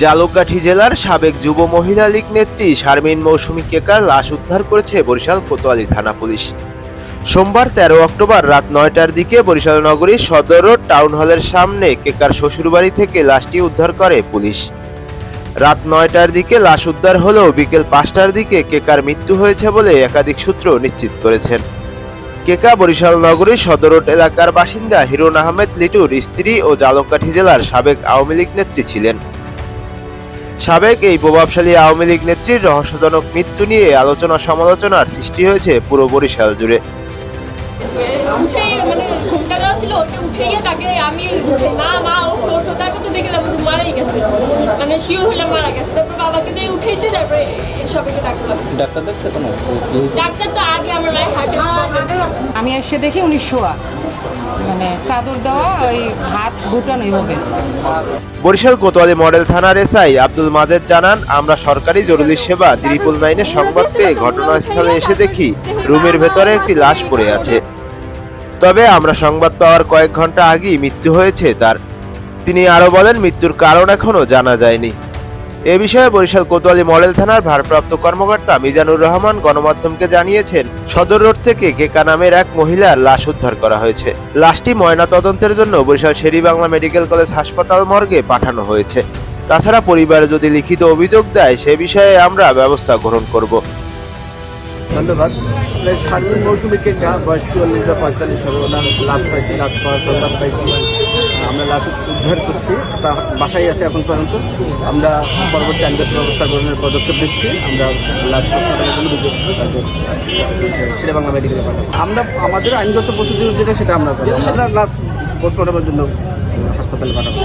জালুকাঠি জেলার সাবেক যুব মহিলা লীগ নেত্রী শারমিন মৌসুমী কেকার লাশ উদ্ধার করেছে বরিশাল কোতোয়ালি থানা পুলিশ। সোমবার তেরো অক্টোবর রাত নয়টার দিকে বরিশাল নগরীর সদর রোড টাউন হলের সামনে কেকার শ্বশুরবাড়ি থেকে লাশটি উদ্ধার করে পুলিশ। রাত নয়টার দিকে লাশ উদ্ধার হলেও বিকেল পাঁচটার দিকে কেকার মৃত্যু হয়েছে বলে একাধিক সূত্র নিশ্চিত করেছেন। কেকা বরিশাল নগরীর সদর রোড এলাকার বাসিন্দা হিরোন আহমেদ লিটুর স্ত্রী ও জালকাঠি জেলার সাবেক আওয়ামী লীগ নেত্রী ছিলেন। সাবেক এই প্রভাবশালী আওয়ামী লীগ নেত্রীর রহস্যজনক মৃত্যু নিয়ে আলোচনা সমালোচনার সৃষ্টি হয়েছে পুরো বরিশাল জুড়ে। মানে মানে আমি এসে দেখি উনি শোয়া মানে চাদর দেওয়া, ওই হাত এইভাবে বরিশাল কোতোয়ালি মডেল থানার এসআই আব্দুল মাজেদ জানান, আমরা সরকারি জরুরি সেবা ত্রিপুল নাইনে সংবাদ পেয়ে ঘটনাস্থলে এসে দেখি রুমের ভেতরে একটি লাশ পড়ে আছে। তবে আমরা সংবাদ পাওয়ার কয়েক ঘণ্টা আগেই মৃত্যু হয়েছে তার। তিনি আরও বলেন, মৃত্যুর কারণ এখনও জানা যায়নি। এ বিষয়ে বরিশাল কোতোয়ালি মডেল থানার ভারপ্রাপ্ত কর্মকর্তা মিজানুর রহমান গণমাধ্যমকে জানিয়েছেন, সদর রোড থেকে কেকা নামের এক মহিলার লাশ উদ্ধার করা হয়েছে। লাশটি ময়না তদন্তের জন্য বরিশাল শেরি বাংলা মেডিকেল কলেজ হাসপাতাল মর্গে পাঠানো হয়েছে। তাছাড়া পরিবার যদি লিখিত অভিযোগ দেয়, সে বিষয়ে আমরা ব্যবস্থা গ্রহণ করব। ধন্যবাদ। আপনার স্বাধীন মৌসুমি কেকা বয়স চুয়াল্লিশ বা পঁয়তাল্লিশ হবে ওনার লাশ পাইছি লাশ পাওয়ার পাইছি আমরা লাশ উদ্ধার করছি। তা বাসায় আছে এখন পর্যন্ত। আমরা পরবর্তী আইনগত ব্যবস্থা গ্রহণের পদক্ষেপ নিচ্ছি। আমরা লাশ সেটা বাংলা মেডিকেলে আমরা আমাদের আইনগত প্রসিডিউর যেটা, সেটা আমরা আমরা লাশ পোস্টমর্টমের জন্য হাসপাতালে পাঠাবো।